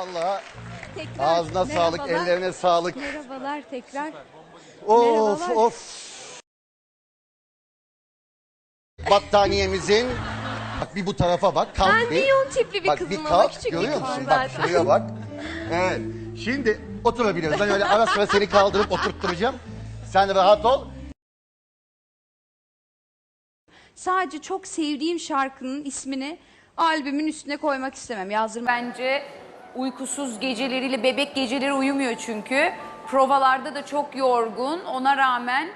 Vallahi Tekrar. ağzına sağlık, ellerine sağlık. Merhabalar tekrar. Of Merhabalar. of. Battaniyemizin bak bir bu tarafa bak. Kalk Ben bir. minyon tipli bir bak kızım bir ama kalk küçük bir görüyor kızım musun? Bak zaten. şuraya bak. Evet. Şimdi oturabiliriz. Ben öyle ara sıra seni kaldırıp oturtturacağım. Sen rahat ol. Sadece çok sevdiğim şarkının ismini albümün üstüne koymak istemem. Yazdırmak Bence uykusuz geceleriyle bebek geceleri uyumuyor çünkü. Provalarda da çok yorgun. Ona rağmen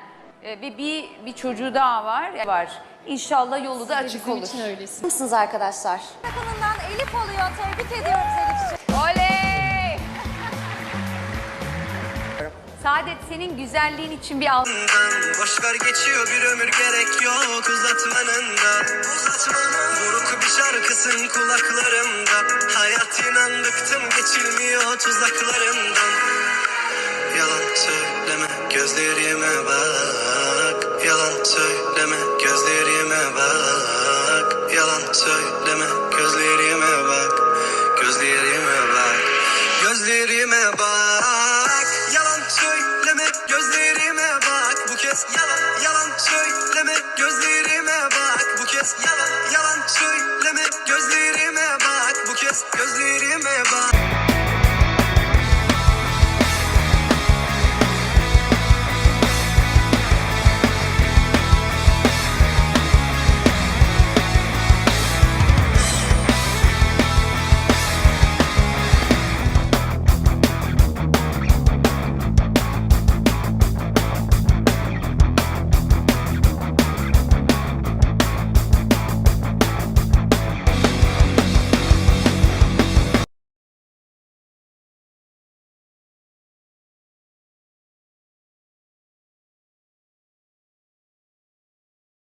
e, ve bir bir çocuğu daha var. Var. İnşallah yolu da açık olur. Mısınız arkadaşlar? Takımından Elif oluyor. Tebrik ediyoruz Elif'ciğim. Oley! Saadet senin güzelliğin için bir al. Boş ver geçiyor bir ömür gerek yok uzatmanın da Buruk bir şarkısın kulaklarımda. Hayat inan bıktım geçilmiyor tuzaklarından Yalan söyleme gözlerime bak. Yalan söyleme gözlerime bak. Yalan söyleme